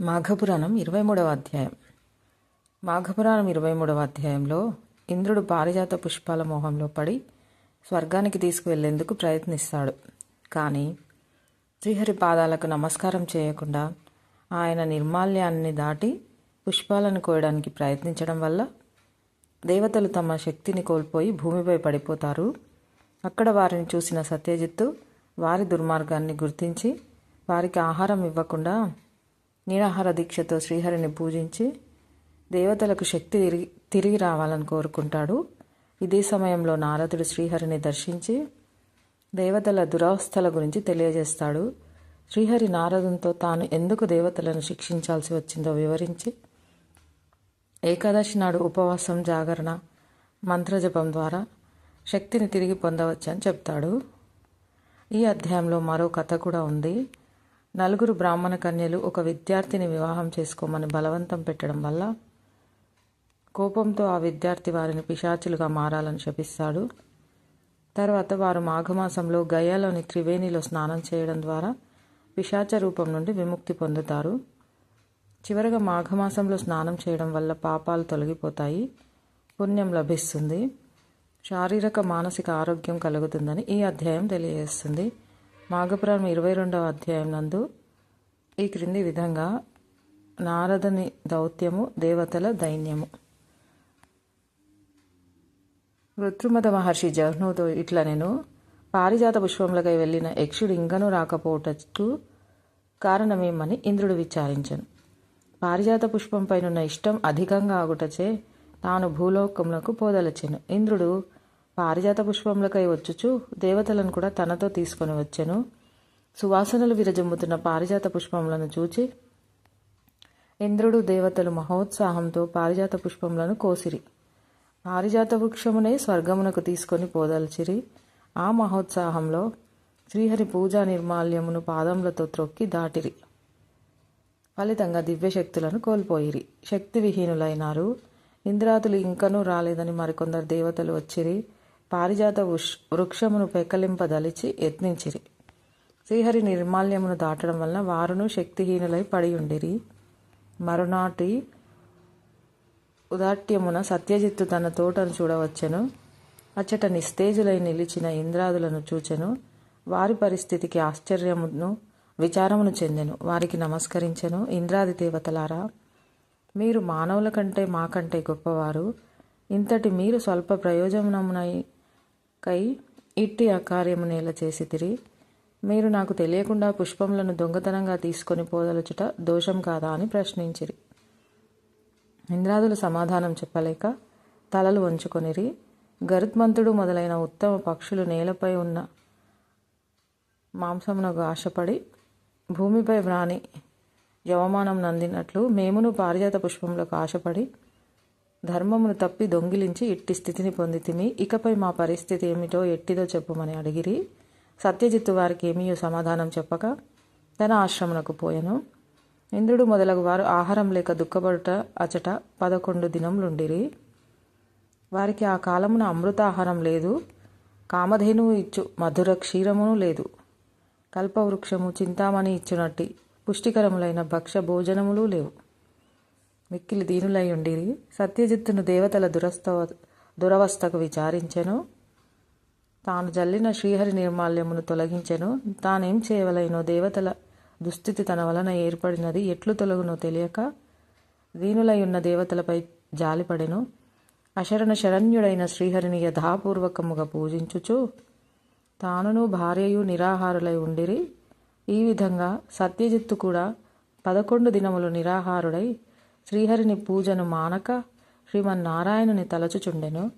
మాఘపురాణం ఇరవై మూడవ అధ్యాయం. మాఘపురాణం ఇరవై మూడవ అధ్యాయంలో ఇంద్రుడు పారిజాత పుష్పాల మోహంలో పడి స్వర్గానికి తీసుకువెళ్ళేందుకు ప్రయత్నిస్తాడు. కానీ శ్రీహరి పాదాలకు నమస్కారం చేయకుండా ఆయన నిర్మాల్యాన్ని దాటి పుష్పాలను కోయడానికి ప్రయత్నించడం వల్ల దేవతలు తమ శక్తిని కోల్పోయి భూమిపై పడిపోతారు. అక్కడ వారిని చూసిన సత్యజిత్తు వారి దుర్మార్గాన్ని గుర్తించి వారికి ఆహారం ఇవ్వకుండా నిరాహార దీక్షతో శ్రీహరిని పూజించి దేవతలకు శక్తి తిరిగి తిరిగి రావాలని కోరుకుంటాడు. ఇదే సమయంలో నారదుడు శ్రీహరిని దర్శించి దేవతల దురవస్థల గురించి తెలియజేస్తాడు. శ్రీహరి నారదునితో తాను ఎందుకు దేవతలను శిక్షించాల్సి వచ్చిందో వివరించి ఏకాదశి నాడు ఉపవాసం జాగరణ మంత్రజపం ద్వారా శక్తిని తిరిగి పొందవచ్చని చెప్తాడు. ఈ అధ్యాయంలో మరో కథ కూడా ఉంది. నలుగురు బ్రాహ్మణ కన్యలు ఒక విద్యార్థిని వివాహం చేసుకోమని బలవంతం పెట్టడం వల్ల కోపంతో ఆ విద్యార్థి వారిని పిశాచులుగా మారాలని శపిస్తాడు. తర్వాత వారు మాఘమాసంలో గయాలోని త్రివేణిలో స్నానం చేయడం ద్వారా పిశాచ రూపం నుండి విముక్తి పొందుతారు. చివరగా మాఘమాసంలో స్నానం చేయడం వల్ల పాపాలు తొలగిపోతాయి. పుణ్యం లభిస్తుంది. శారీరక మానసిక ఆరోగ్యం కలుగుతుందని ఈ అధ్యాయం తెలియజేస్తుంది. మాఘపురాణం ఇరవై రెండవ అధ్యాయం నందు ఈ క్రింది విధంగా నారదని దౌత్యము దేవతల దైన్యము. ఋతుమద మహర్షి జహ్నుతో ఇట్లా నేను పారిజాత పుష్పములకై వెళ్ళిన యక్షుడు ఇంకనూ రాకపోవటకు కారణమేమని ఇంద్రుడు విచారించను. పారిజాత పుష్పంపైనున్న ఇష్టం అధికంగా ఆగుటచే తాను భూలోకములకు పోదలచెను. ఇంద్రుడు పారిజాత పుష్పములకై వచ్చుచు దేవతలను కూడా తనతో తీసుకొని వచ్చెను. సువాసనలు విరజమ్ముతున్న పారిజాత పుష్పములను చూచి ఇంద్రుడు దేవతలు మహోత్సాహంతో పారిజాత పుష్పములను కోసిరి. పారిజాత వృక్షమునే స్వర్గమునకు తీసుకొని పోదల్చిరి. ఆ మహోత్సాహంలో శ్రీహరి పూజా నిర్మాల్యమును పాదములతో త్రొక్కి దాటిరి. ఫలితంగా దివ్యశక్తులను కోల్పోయిరి. శక్తి విహీనులైనారు ఇంద్రాదులు ఇంకనూ రాలేదని మరికొందరు దేవతలు వచ్చిరి. పారిజాత వృక్షమును పెక్కలింపదలిచి యత్నించిరి. శ్రీహరి నిర్మాల్యమును దాటడం వలన వారును శక్తిహీనులై పడి ఉండిరి మరునాటి ఉదాట్యమున సత్యజిత్తు తన తోటను చూడవచ్చెను. అచ్చట నిస్తేజులై నిలిచిన ఇంద్రాదులను చూచెను. వారి పరిస్థితికి ఆశ్చర్యమును విచారమును చెందెను. వారికి నమస్కరించెను. ఇంద్రాది దేవతలారా మీరు మానవుల కంటే మాకంటే గొప్పవారు. ఇంతటి మీరు స్వల్ప ప్రయోజనమునై కై ఇట్టి అకార్యము నేల చేసి తిరి మీరు నాకు తెలియకుండా పుష్పములను దొంగతనంగా తీసుకొని పోదలుచుట దోషం కాదా అని ప్రశ్నించిరి. ఇంద్రాదులు సమాధానం చెప్పలేక తలలు వంచుకొనిరి గరుత్మంతుడు మొదలైన ఉత్తమ పక్షులు నేలపై ఉన్న మాంసమునకు ఆశపడి భూమిపై వ్రాణి యవమానం నందినట్లు మేమును పారిజాత పుష్పములకు ఆశపడి ధర్మమును తప్పి దొంగిలించి ఇట్టి స్థితిని పొందితిమి. ఇకపై మా పరిస్థితి ఏమిటో ఎట్టిదో చెప్పుమని అడిగిరి. సత్యజిత్తు వారికి ఏమీ సమాధానం చెప్పక తన ఆశ్రమునకు పోయాను. ఇంద్రుడు మొదలగు వారు ఆహారం లేక దుఃఖపడుట అచట పదకొండు దినములుండిరి. వారికి ఆ కాలమున అమృతాహారం లేదు కామధేనువు ఇచ్చు మధుర క్షీరమును లేదు. కల్పవృక్షము చింతామణి ఇచ్చినట్టి పుష్టికరములైన భక్ష భోజనములు లేవు. మిక్కిలి దీనులై ఉండిరి. సత్యజిత్తును దేవతల దురస్త దురవస్థకు విచారించెను. తాను జల్లిన శ్రీహరి నిర్మాల్యమును తొలగించెను. తానేం చేయవలైనో దేవతల దుస్థితి తన వలన ఏర్పడినది ఎట్లు తొలగునో తెలియక దీనులై ఉన్న దేవతలపై జాలిపడెను. అశరణ శరణ్యుడైన శ్రీహరిని యథాపూర్వకముగా పూజించుచు తానును భార్యయు నిరాహారులై ఉండిరి. ఈ విధంగా సత్యజిత్తు కూడా పదకొండు దినములు నిరాహారుడై శ్రీహరిని పూజను మానక శ్రీమన్నారాయణుని తలచుచుండెను.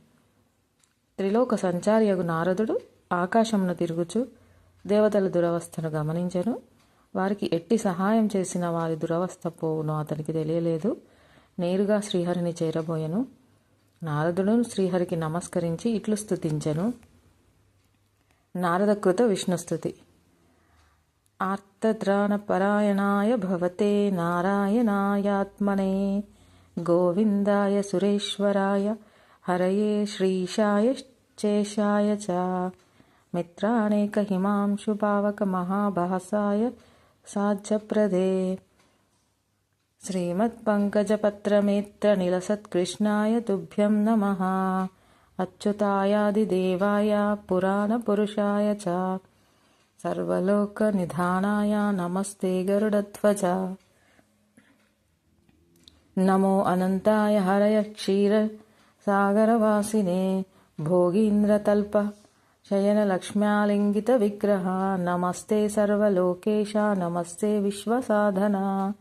త్రిలోక సంచారియగు నారదుడు ఆకాశమును తిరుగుచు దేవతల దురవస్థను గమనించెను. వారికి ఎట్టి సహాయం చేసిన వారి దురవస్థ పోవును అతనికి తెలియలేదు. నేరుగా శ్రీహరిని చేరబోయెను. నారదుడు శ్రీహరికి నమస్కరించి ఇట్లు స్థుతించెను నారదకృత విష్ణుస్థుతి आर्तत्राणपरायणाय भवते नारायणायात्मने। गोविन्दाय सुरेश्वराय हरये श्रीशायश्चेशाय च। मित्राणेकहिमांशुपावकमहाभासाय साध्यप्रदे। श्रीमत्पङ्कजपत्रमेत्रनिलसत्कृष्णाय तुभ्यं नमः। अच्युतायादिदेवाय पुराणपुरुषाय च। सर्वलोकनिधानाय नमस्ते गरुडध्वज। नमो अनन्ताय हरय क्षीरसागरवासिने भोगीन्द्रतल्प शयनलक्ष्म्यालिङ्गितविग्रह। नमस्ते सर्वलोकेश नमस्ते विश्वसाधना।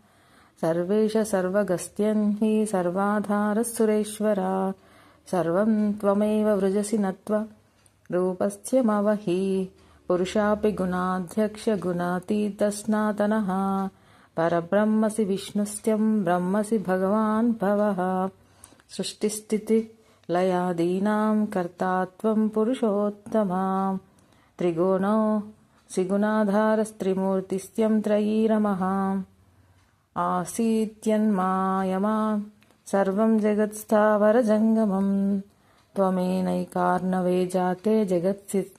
सर्वेश सर्वगस्त्यन् हि सर्वाधारस्सुरेश्वरा सर्वं त्वमेव वृजसि नत्व। रूपस्थ्यमवहि पुरुषापि गुणाध्यक्षगुणातीतस्नातनः परब्रह्मसि विष्णुस्त्यं ब्रह्मसि भगवान् भवः। सृष्टिस्थितिलयादीनां कर्ता त्वं पुरुषोत्तमा। त्रिगुणो सिगुणाधारस्त्रिमूर्तिस्त्यं त्रयीरमः। आसीत्यन्मायमा सर्वं जगत्स्थावरजङ्गमं त्वमेनैकार्णवे जाते जगत्सि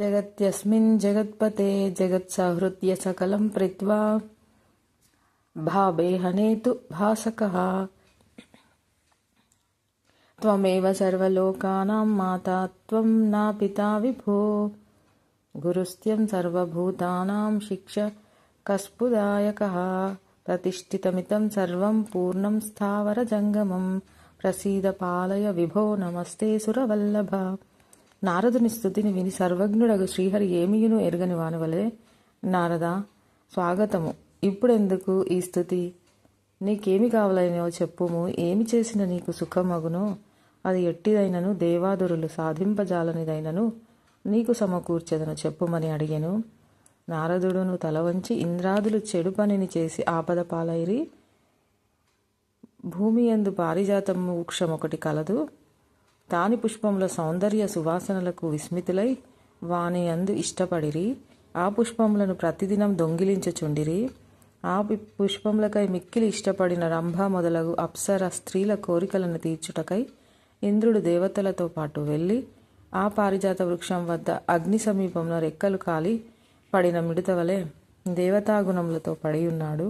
जगत्यस्मिन् जगत्पते जगत्सहृद्य सकलं प्रीत्वा भाबे भासकः। त्वमेव सर्वलोकानां माता त्वं न पिता विभो। गुरुस्त्यं सर्वभूतानां शिक्षकस्फुदायकः प्रतिष्ठितमितं सर्वं पूर्णं स्थावरजङ्गमं। प्रसीदपालय विभो नमस्ते सुरवल्लभ। నారదుని స్థుతిని విని సర్వజ్ఞుడగు శ్రీహరి ఏమీయును ఎరుగని వానవలే నారద స్వాగతము. ఇప్పుడెందుకు ఈ స్థుతి నీకేమి కావాలనో చెప్పుము. ఏమి చేసిన నీకు సుఖమగునో? అది ఎట్టిదైనను? దేవాదురులు సాధింపజాలనిదైనను? నీకు సమకూర్చెదను చెప్పుమని అడిగెను. నారదుడును తల వంచి ఇంద్రాదులు చెడు పనిని చేసి ఆపద పాలైరి. భూమి ఎందు పారిజాతం వృక్షం ఒకటి కలదు. తాని పుష్పముల సౌందర్య సువాసనలకు విస్మితులై వాని అందు ఇష్టపడిరి. ఆ పుష్పములను ప్రతిదినం దొంగిలించుచుండిరి. ఆ పుష్పములకై మిక్కిలి ఇష్టపడిన రంభ మొదలగు అప్సర స్త్రీల కోరికలను తీర్చుటకై ఇంద్రుడు దేవతలతో పాటు వెళ్ళి ఆ పారిజాత వృక్షం వద్ద అగ్ని సమీపంలో రెక్కలు కాలి పడిన మిడతవలే దేవతాగుణములతో పడి ఉన్నాడు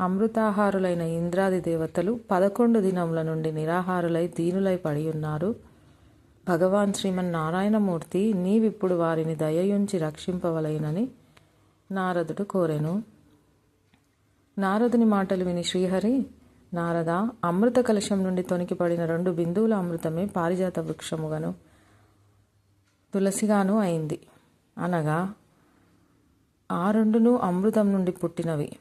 అమృతాహారులైన ఇంద్రాది దేవతలు పదకొండు దినముల నుండి నిరాహారులై దీనులై పడి ఉన్నారు భగవాన్ శ్రీమన్నారాయణమూర్తి నీవిప్పుడు వారిని దయయుంచి రక్షింపవలైనని నారదుడు కోరెను. నారదుని మాటలు విని శ్రీహరి నారద అమృత కలశం నుండి తొనికిపడిన రెండు బిందువుల అమృతమే పారిజాత వృక్షముగాను. తులసిగాను అయింది. అనగా ఆ రెండును అమృతం నుండి పుట్టినవి.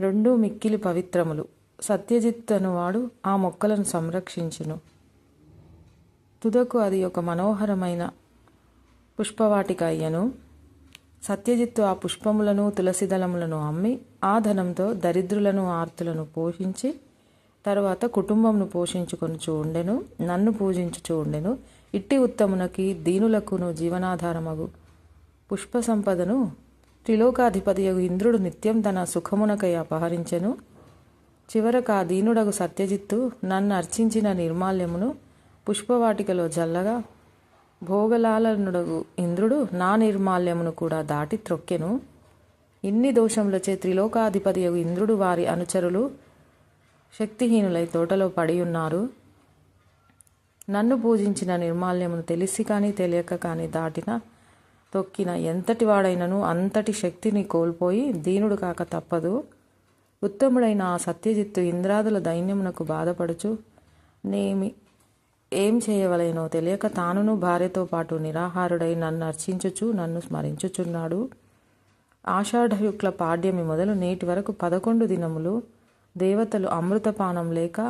రెండు మిక్కిలి పవిత్రములు. సత్యజిత్ అనువాడు ఆ మొక్కలను సంరక్షించును. తుదకు అది ఒక మనోహరమైన పుష్పవాటిక అయ్యను సత్యజిత్తు ఆ పుష్పములను తులసిదళములను అమ్మి ఆ ధనంతో దరిద్రులను ఆర్తులను పోషించి తరువాత కుటుంబంను పోషించుకొని చూండెను నన్ను పూజించుచూ ఉండెను. ఇట్టి ఉత్తమునకి దీనులకును జీవనాధారమగు పుష్ప సంపదను త్రిలోకాధిపతియగు ఇంద్రుడు నిత్యం తన సుఖమునకై అపహరించెను. చివరకు ఆ దీనుడగు సత్యజిత్తు నన్ను అర్చించిన నిర్మాల్యమును పుష్పవాటికలో జల్లగా భోగలాలనుడగు ఇంద్రుడు నా నిర్మాల్యమును కూడా దాటి త్రొక్కెను. ఇన్ని దోషములచే త్రిలోకాధిపతియగు ఇంద్రుడు వారి అనుచరులు శక్తిహీనులై తోటలో పడి ఉన్నారు నన్ను పూజించిన నిర్మాల్యమును తెలిసి కానీ తెలియక కానీ దాటిన తొక్కిన ఎంతటి వాడైనను అంతటి శక్తిని కోల్పోయి దీనుడు కాక తప్పదు. ఉత్తముడైన ఆ సత్యజిత్తు ఇంద్రాదుల దైన్యమునకు బాధపడుచు నేమి ఏం చేయవలేనో తెలియక తానును భార్యతో పాటు నిరాహారుడై నన్ను అర్చించుచు నన్ను స్మరించుచున్నాడు. ఆషాఢయుక్ల పాడ్యమి మొదలు నేటి వరకు పదకొండు దినములు దేవతలు అమృతపానం లేక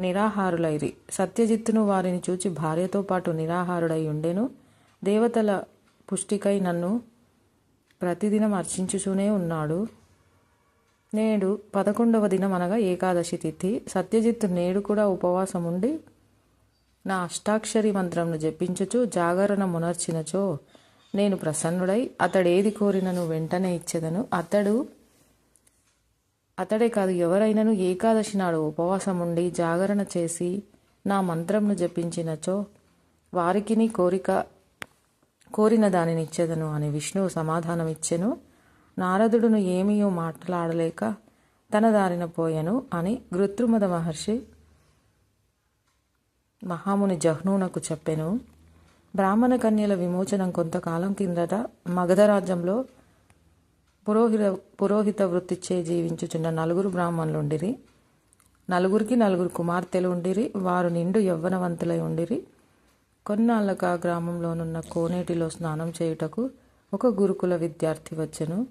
నిరాహారులైరి. సత్యజిత్తును వారిని చూచి భార్యతో పాటు నిరాహారుడై ఉండెను. దేవతల పుష్టికై నన్ను ప్రతిదినం అర్చించుచూనే ఉన్నాడు. నేడు పదకొండవ దినం అనగా ఏకాదశి తిథి. సత్యజిత్ నేడు కూడా ఉపవాసం ఉండి నా అష్టాక్షరి మంత్రంను జపించుచు జాగరణ మునర్చినచో నేను ప్రసన్నుడై అతడేది కోరినను వెంటనే ఇచ్చేదను. అతడు అతడే కాదు ఎవరైనను ఏకాదశి నాడు ఉపవాసం ఉండి జాగరణ చేసి నా మంత్రంను జపించినచో వారికిని కోరిక కోరిన దానిని ఇచ్చేదను అని విష్ణువు సమాధానమిచ్చెను. నారదుడును ఏమీయో మాట్లాడలేక తన దారిన పోయెను అని గృత్రుమద మహర్షి మహాముని జహ్నునకు చెప్పెను. బ్రాహ్మణ కన్యల విమోచనం కొంతకాలం కిందట మగధ రాజ్యంలో పురోహిత పురోహిత వృత్తిచే జీవించుచున్న నలుగురు బ్రాహ్మణులుండిరి. నలుగురికి నలుగురు కుమార్తెలు ఉండిరి వారు నిండు యవ్వనవంతులై ఉండిరి. కొన్నాళ్ళగా గ్రామంలోనున్న కోనేటిలో స్నానం చేయుటకు ఒక గురుకుల విద్యార్థి వచ్చెను.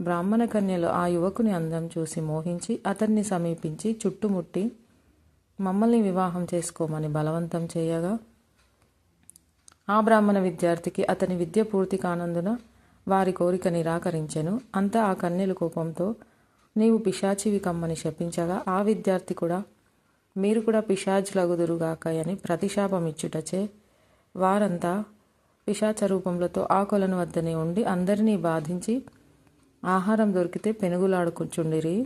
బ్రాహ్మణ కన్యలు ఆ యువకుని అందం చూసి మోహించి అతన్ని సమీపించి చుట్టుముట్టి మమ్మల్ని వివాహం చేసుకోమని బలవంతం చేయగా ఆ బ్రాహ్మణ విద్యార్థికి అతని విద్య పూర్తి కానందున వారి కోరిక నిరాకరించెను. అంతా ఆ కన్యలు కోపంతో నీవు పిశాచివి కమ్మని శపించగా ఆ విద్యార్థి కూడా మీరు కూడా పిశాచులగుదురుగాక అని ప్రతిశాపమిచ్చుటచే వారంతా పిశాచ రూపములతో ఆ కొలను వద్దనే ఉండి అందరినీ బాధించి ఆహారం దొరికితే పెనుగులాడుకుంచుండిరి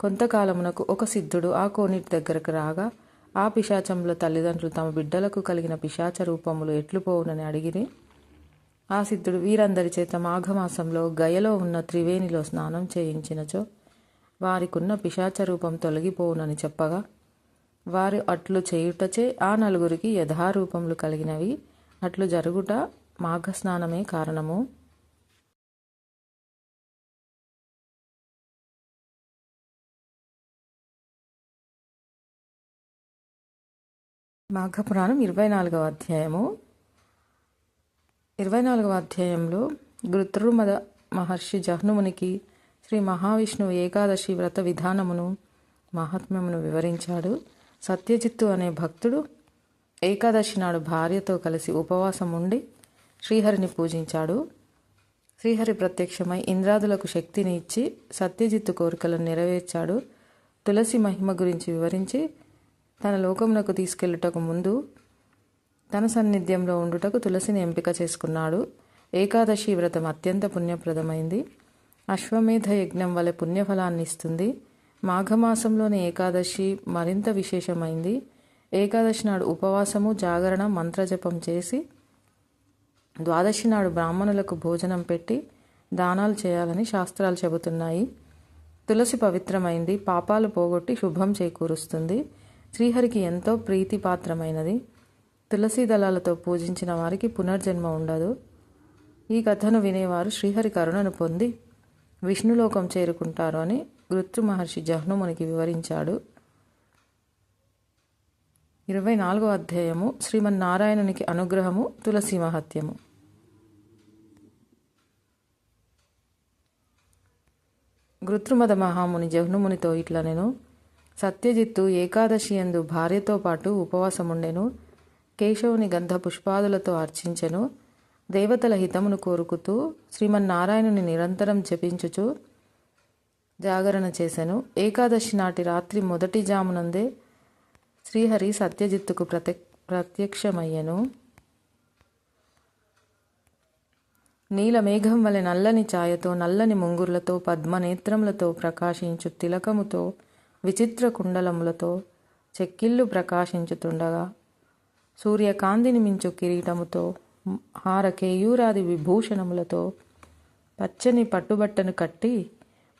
కొంతకాలమునకు ఒక సిద్ధుడు ఆ కోనిటి దగ్గరకు రాగా ఆ పిశాచంలో తల్లిదండ్రులు తమ బిడ్డలకు కలిగిన పిశాచ రూపములు ఎట్లు పోవునని అడిగిరి. ఆ సిద్ధుడు వీరందరి చేత మాఘమాసంలో గయలో ఉన్న త్రివేణిలో స్నానం చేయించినచో వారికున్న పిశాచ రూపం తొలగిపోవునని చెప్పగా వారు అట్లు చేయుటచే ఆ నలుగురికి యథారూపములు కలిగినవి. అట్లు జరుగుట మాఘస్నానమే కారణము. మాఘపురాణం ఇరవై నాలుగవ అధ్యాయము. ఇరవై నాలుగవ అధ్యాయంలో గృత్రుమద మహర్షి జహ్నుమునికి శ్రీ మహావిష్ణువు ఏకాదశి వ్రత విధానమును మహాత్మ్యమును వివరించాడు. సత్యజిత్తు అనే భక్తుడు ఏకాదశి నాడు భార్యతో కలిసి ఉపవాసం ఉండి శ్రీహరిని పూజించాడు. శ్రీహరి ప్రత్యక్షమై ఇంద్రాదులకు శక్తిని ఇచ్చి సత్యజిత్తు కోరికలను నెరవేర్చాడు. తులసి మహిమ గురించి వివరించి తన లోకమునకు తీసుకెళ్ళుటకు ముందు తన సన్నిధ్యంలో ఉండుటకు తులసిని ఎంపిక చేసుకున్నాడు. ఏకాదశి వ్రతం అత్యంత పుణ్యప్రదమైంది. అశ్వమేధ యజ్ఞం వలె పుణ్యఫలాన్ని ఇస్తుంది మాఘమాసంలోని ఏకాదశి మరింత విశేషమైంది. ఏకాదశి నాడు ఉపవాసము జాగరణ మంత్రజపం చేసి ద్వాదశి నాడు బ్రాహ్మణులకు భోజనం పెట్టి దానాలు చేయాలని శాస్త్రాలు చెబుతున్నాయి. తులసి పవిత్రమైంది. పాపాలు పోగొట్టి శుభం చేకూరుస్తుంది. శ్రీహరికి ఎంతో ప్రీతిపాత్రమైనది. తులసి దళాలతో పూజించిన వారికి పునర్జన్మ ఉండదు. ఈ కథను వినేవారు శ్రీహరి కరుణను పొంది విష్ణులోకం చేరుకుంటారు అని గృత్రు మహర్షి జహ్నుమునికి వివరించాడు. ఇరవై నాలుగో అధ్యాయము శ్రీమన్నారాయణునికి అనుగ్రహము తులసి మహత్యము. గృత్రుమద మహాముని జహ్నుమునితో ఇట్లా నేను సత్యజిత్తు ఏకాదశి ఎందు భార్యతో పాటు ఉపవాసముండెను కేశవుని గంధ పుష్పాదులతో అర్చించెను దేవతల హితమును కోరుకుతూ శ్రీమన్నారాయణుని నిరంతరం జపించుచు జాగరణ చేశాను. ఏకాదశి నాటి రాత్రి మొదటి జామునందే శ్రీహరి సత్యజిత్తుకు ప్రత్య ప్రత్యక్షమయ్యను. నీలమేఘం వలె నల్లని ఛాయతో నల్లని ముంగుర్లతో పద్మనేత్రములతో ప్రకాశించు తిలకముతో విచిత్ర కుండలములతో చెక్కిళ్ళు ప్రకాశించుతుండగా సూర్యకాంతిని మించు కిరీటముతో హారకేయూరాది విభూషణములతో పచ్చని పట్టుబట్టను కట్టి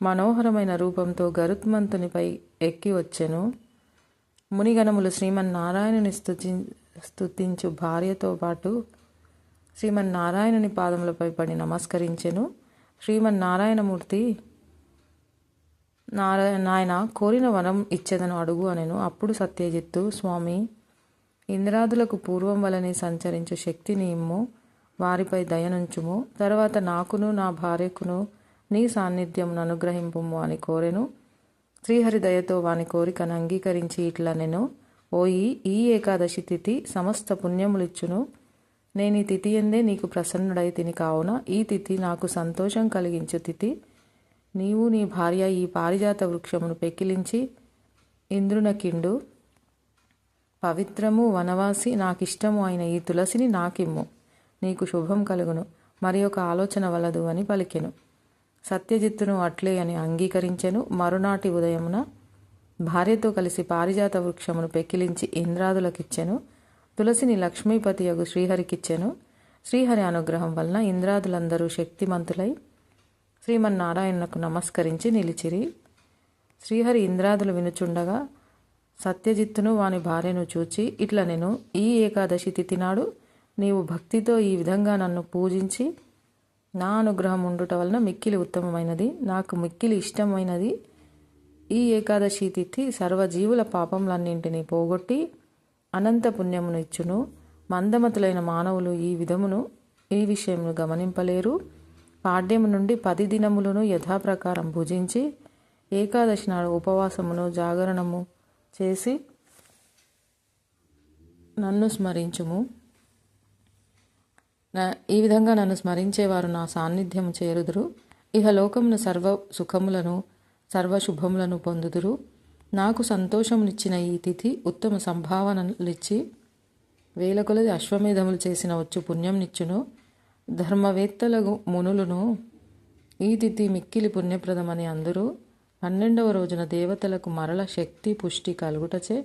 మనోహరమైన రూపంతో గరుత్మంతునిపై ఎక్కి వచ్చెను. మునిగణములు శ్రీమన్నారాయణుని స్తుతి స్తుతించు భార్యతో పాటు శ్రీమన్నారాయణుని పాదములపై పడి నమస్కరించెను. శ్రీమన్నారాయణమూర్తి నారాయణ నాయన కోరిన వరం ఇచ్చేదను అడుగు అనెను. అప్పుడు సత్యజిత్తు స్వామి ఇంద్రాదులకు పూర్వం వలనే సంచరించు శక్తిని ఇమ్ము. వారిపై దయనుంచుము తర్వాత నాకును నా భార్యకును నీ సాన్నిధ్యమును అనుగ్రహింపుము అని కోరెను. శ్రీహరి దయతో వాని కోరికను అంగీకరించి ఇట్లా నేను. ఓయి ఈ ఏకాదశి తిథి సమస్త పుణ్యములిచ్చును. నేను ఈ తిథి ఎందే నీకు ప్రసన్నుడై తిని కావున ఈ తిథి నాకు సంతోషం కలిగించు తిథి. నీవు నీ భార్య ఈ పారిజాత వృక్షమును పెకిలించి ఇంద్రునకిండు. పవిత్రము వనవాసి నాకిష్టము అయిన ఈ తులసిని నాకిమ్ము. నీకు శుభం కలుగును. మరి ఒక ఆలోచన వలదు అని పలికెను. సత్యజిత్తును అట్లే అని అంగీకరించెను. మరునాటి ఉదయమున భార్యతో కలిసి పారిజాత వృక్షమును పెకిలించి ఇంద్రాదులకిచ్చెను. తులసిని లక్ష్మీపతి యగు శ్రీహరికిచ్చెను. శ్రీహరి అనుగ్రహం వలన ఇంద్రాదులందరూ శక్తిమంతులై శ్రీమన్నారాయణకు నమస్కరించి నిలిచిరి. శ్రీహరి ఇంద్రాదులు వినుచుండగా సత్యజిత్తును వాని భార్యను చూచి ఇట్లా నేను ఈ ఏకాదశి తిథి నాడు నీవు భక్తితో ఈ విధంగా నన్ను పూజించి నా అనుగ్రహం ఉండుట వలన మిక్కిలి ఉత్తమమైనది. నాకు మిక్కిలి ఇష్టమైనది. ఈ ఏకాదశి తిథి సర్వజీవుల పాపములన్నింటినీ పోగొట్టి అనంత పుణ్యమును ఇచ్చును. మందమతులైన మానవులు ఈ విధమును ఈ విషయమును గమనింపలేరు. పాడ్యము నుండి పది దినములను యథాప్రకారం భుజించి ఏకాదశి నాడు ఉపవాసమును జాగరణము చేసి నన్ను స్మరించుము. ఈ విధంగా నన్ను స్మరించేవారు నా సాన్నిధ్యం చేరుదురు. ఇహ లోకమును సర్వ సుఖములను సర్వ శుభములను పొందుదురు. నాకు సంతోషమునిచ్చిన ఈ తిథి ఉత్తమ సంభావనలిచ్చి వేల కొలది అశ్వమేధములు చేసిన వచ్చు పుణ్యంనిచ్చును ధర్మవేత్తలకు మునులను ఈ తిథి మిక్కిలి పుణ్యప్రదమని అందరూ. పన్నెండవ రోజున దేవతలకు మరల శక్తి పుష్టి కలుగుటచే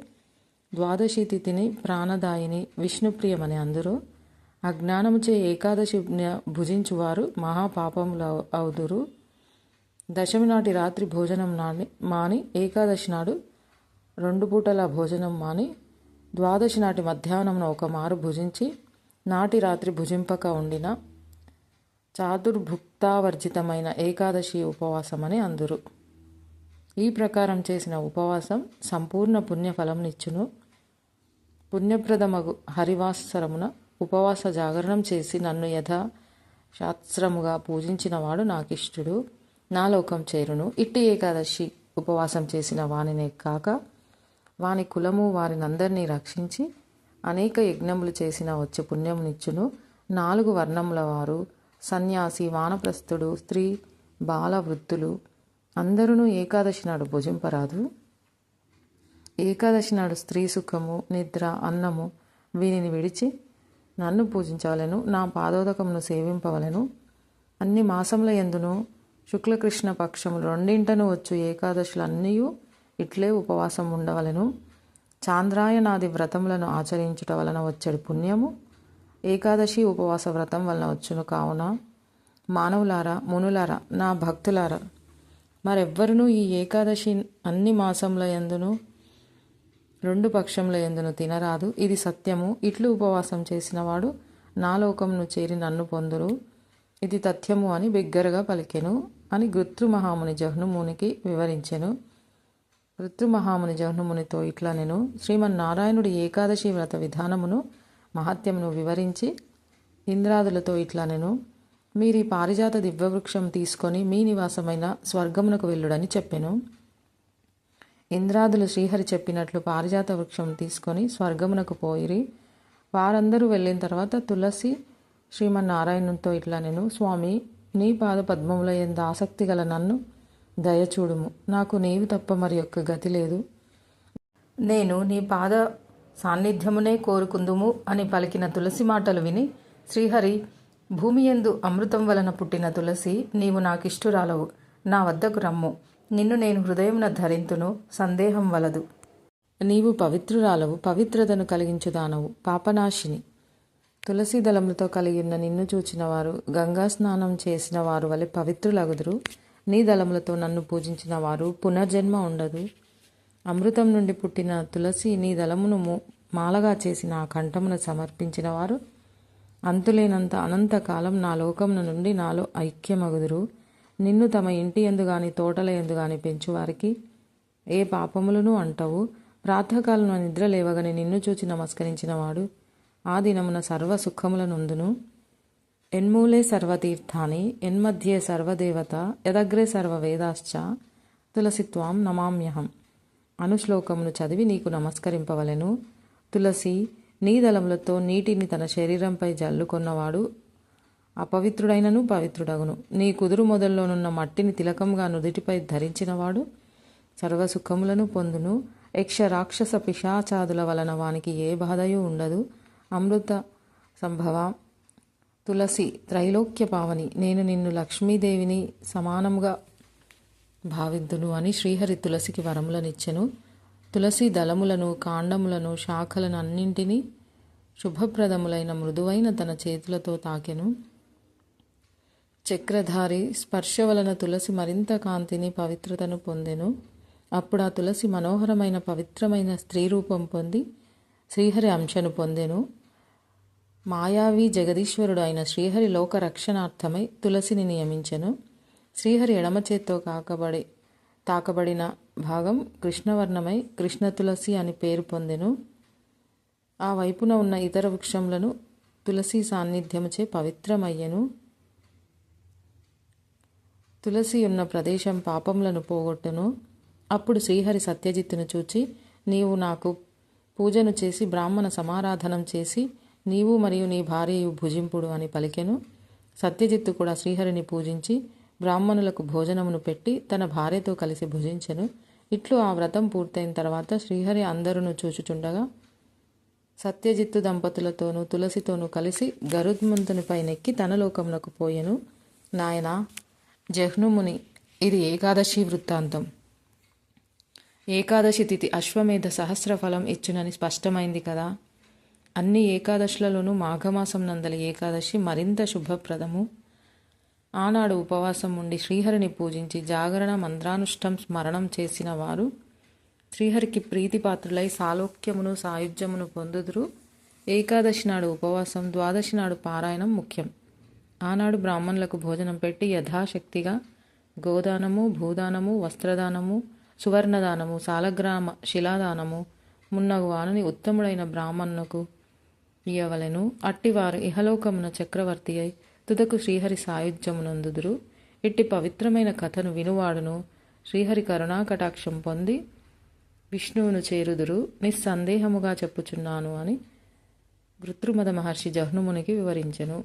ద్వాదశి తిథిని ప్రాణదాయిని విష్ణుప్రియమని అందరూ. అజ్ఞానముచే ఏకాదశి భుజించువారు మహాపాపములు అవుదురు దశమి నాటి రాత్రి భోజనం నాని మాని ఏకాదశి నాడు రెండు పూటల భోజనం మాని ద్వాదశి నాటి మధ్యాహ్నమున ఒక మారు భుజించి నాటి రాత్రి భుజింపక ఉండిన చాతుర్భుక్తావర్జితమైన ఏకాదశి ఉపవాసమని అందురు. ఈ ప్రకారం చేసిన ఉపవాసం సంపూర్ణ పుణ్యఫలంనిచ్చును పుణ్యప్రదమగు హరివాసరమున ఉపవాస జాగరణం చేసి నన్ను యథా శాస్త్రముగా పూజించినవాడు నాకిష్టుడు. నా లోకం చేరును. ఇట్టి ఏకాదశి ఉపవాసం చేసిన వానినే కాక వాని కులము వారినందరినీ రక్షించి అనేక యజ్ఞములు చేసిన వచ్చే పుణ్యమునిచ్చును. నాలుగు వర్ణముల వారు సన్యాసి వానప్రస్థుడు స్త్రీ బాల వృద్ధులు అందరూ ఏకాదశి నాడు భుజింపరాదు. ఏకాదశి నాడు స్త్రీ సుఖము నిద్ర అన్నము వీనిని విడిచి నన్ను పూజించవలెను నా పాదోదకమును సేవింపవలెను. అన్ని మాసముల ఎందును శుక్లకృష్ణ పక్షములు రెండింటను వచ్చు ఏకాదశులన్నీ ఇట్లే ఉపవాసం ఉండవలెను. చాంద్రాయనాది వ్రతములను ఆచరించుట వలన వచ్చేడు పుణ్యము. ఏకాదశి ఉపవాస వ్రతం వలన వచ్చును కావున. మానవులారా మునులారా నా భక్తులారా మరెవ్వరునూ ఈ ఏకాదశి అన్ని మాసముల ఎందును రెండు పక్షముల ఎందును తినరాదు. ఇది సత్యము. ఇట్లు ఉపవాసం చేసినవాడు నా లోకమును చేరి నన్ను పొందురు. ఇది తథ్యము అని బిగ్గరగా పలికెను అని గృత్రుమహాముని జహ్నుమునికి వివరించెను. ఋతుమహాముని జహ్నుమునితో ఇట్లా నేను శ్రీమన్నారాయణుడి ఏకాదశి వ్రత విధానమును మహత్యమును వివరించి ఇంద్రాదులతో ఇట్లా నేను మీరు ఈ పారిజాత దివ్యవృక్షం తీసుకొని మీ నివాసమైన స్వర్గమునకు వెళ్ళుడని చెప్పెను. ఇంద్రాదులు శ్రీహరి చెప్పినట్లు పారిజాత వృక్షం తీసుకొని స్వర్గమునకు పోయిరి. వారందరూ వెళ్ళిన తర్వాత తులసి శ్రీమన్నారాయణునితో ఇట్లా నేను స్వామి నీ పాద పద్మముల ఎంత ఆసక్తి గల నన్ను దయచూడుము నాకు నీవు తప్ప మరి యొక్క గతి లేదు. నేను నీ పాద సాన్నిధ్యమునే కోరుకుందుము అని పలికిన తులసి మాటలు విని శ్రీహరి భూమి యందు అమృతం వలన పుట్టిన తులసి నీవు నాకిష్టురాలవు. నా వద్దకు రమ్ము. నిన్ను నేను హృదయమున ధరింతును సందేహం వలదు. నీవు పవిత్రురాలవు పవిత్రతను కలిగించుదానవు పాపనాశిని. తులసీదళములతో కలిగి ఉన్న నిన్ను చూచిన వారు గంగా స్నానం చేసిన వారు వలె పవిత్రులగుదురు. నీ దళములతో నన్ను పూజించిన వారు పునర్జన్మ ఉండదు. అమృతం నుండి పుట్టిన తులసి నీ దళమును ము- మాలగా చేసిన ఆ కంఠమును సమర్పించిన వారు అంతులేనంత అనంతకాలం నా లోకమున నుండి నాలో ఐక్యమగుదురు. నిన్ను తమ ఇంటి ఎందు గాని తోటల ఎందు గాని పెంచువారికి ఏ పాపములను అంటవు? ప్రాతకాలను నిద్ర లేవగని నిన్ను చూచి నమస్కరించిన వాడు ఆ దినమున సర్వ సుఖములనుందును ఎన్మూలే సర్వతీర్థాని ఎన్మధ్యే సర్వదేవత యదగ్రే సర్వవేదాశ్చ తులసిత్వాం నమామ్యహం. అనుశ్లోకమును చదివి నీకు నమస్కరింపవలెను. తులసి నీ దళములతో నీటిని తన శరీరంపై జల్లుకొన్నవాడు అపవిత్రుడైనను పవిత్రుడగును. నీ కుదురు మొదల్లోనున్న మట్టిని తిలకంగా నుదుటిపై ధరించినవాడు సర్వసుఖములను పొందును. యక్ష రాక్షస పిశాచాదుల వలన వానికి ఏ బాధయూ ఉండదు. అమృత సంభవ తులసి త్రైలోక్య పావని నేను నిన్ను లక్ష్మీదేవిని సమానంగా భావిద్దును అని శ్రీహరి తులసికి వరములనిచ్చెను. తులసి దళములను కాండములను శాఖలను అన్నింటినీ శుభప్రదములైన మృదువైన తన చేతులతో తాకెను. చక్రధారి స్పర్శ వలన తులసి మరింత కాంతిని పవిత్రతను పొందెను. అప్పుడు ఆ తులసి మనోహరమైన పవిత్రమైన స్త్రీ రూపం పొంది శ్రీహరి అంశను పొందెను. మాయావి జగదీశ్వరుడు అయిన శ్రీహరి లోక రక్షణార్థమై తులసిని నియమించెను. శ్రీహరి ఎడమ చేత్తో కాకబడి తాకబడిన భాగం కృష్ణవర్ణమై కృష్ణ తులసి అని పేరు పొందెను. ఆ వైపున ఉన్న ఇతర వృక్షములను తులసి సాన్నిధ్యముచే పవిత్రమయ్యెను. తులసి ఉన్న ప్రదేశం పాపములను పోగొట్టును. అప్పుడు శ్రీహరి సత్యజిత్తును చూచి నీవు నాకు పూజను చేసి బ్రాహ్మణ సమారాధనం చేసి నీవు మరియు నీ భార్యయు భుజింపుడు అని పలికెను. సత్యజిత్తు కూడా శ్రీహరిని పూజించి బ్రాహ్మణులకు భోజనమును పెట్టి తన భార్యతో కలిసి భుజించెను. ఇట్లు ఆ వ్రతం పూర్తయిన తర్వాత శ్రీహరి అందరును చూచుచుండగా సత్యజిత్తు దంపతులతోనూ తులసితోనూ కలిసి గరుత్మంతునిపై నెక్కి తన లోకమునకు పోయెను. నాయనా జహ్నుముని ఇది ఏకాదశి వృత్తాంతం. ఏకాదశి తిథి అశ్వమేధ సహస్ర ఫలం ఇచ్చునని స్పష్టమైంది కదా. అన్ని ఏకాదశులలోనూ మాఘమాసం నందలి ఏకాదశి మరింత శుభప్రదము. ఆనాడు ఉపవాసం ఉండి శ్రీహరిని పూజించి జాగరణ మంత్రానుష్టం స్మరణం చేసిన వారు శ్రీహరికి ప్రీతిపాత్రులై సాలోక్యమును సాయుధ్యమును పొందుదురు. ఏకాదశి నాడు ఉపవాసం ద్వాదశి నాడు పారాయణం ముఖ్యం. ఆనాడు బ్రాహ్మణులకు భోజనం పెట్టి యథాశక్తిగా గోదానము భూదానము వస్త్రదానము సువర్ణదానము సాలగ్రామ శిలాదానము మున్నగు వానని ఉత్తముడైన బ్రాహ్మణునకు ఇయ్యవలెను. అట్టివారు ఇహలోకమున చక్రవర్తి అయి తుదకు శ్రీహరి సాయుధ్యమునందుదురు. ఇట్టి పవిత్రమైన కథను వినువాడును. శ్రీహరి కరుణాకటాక్షం పొంది విష్ణువును చేరుదురు. నిస్సందేహముగా చెప్పుచున్నాను అని గృత్రుమద మహర్షి జహ్నుమునికి వివరించెను.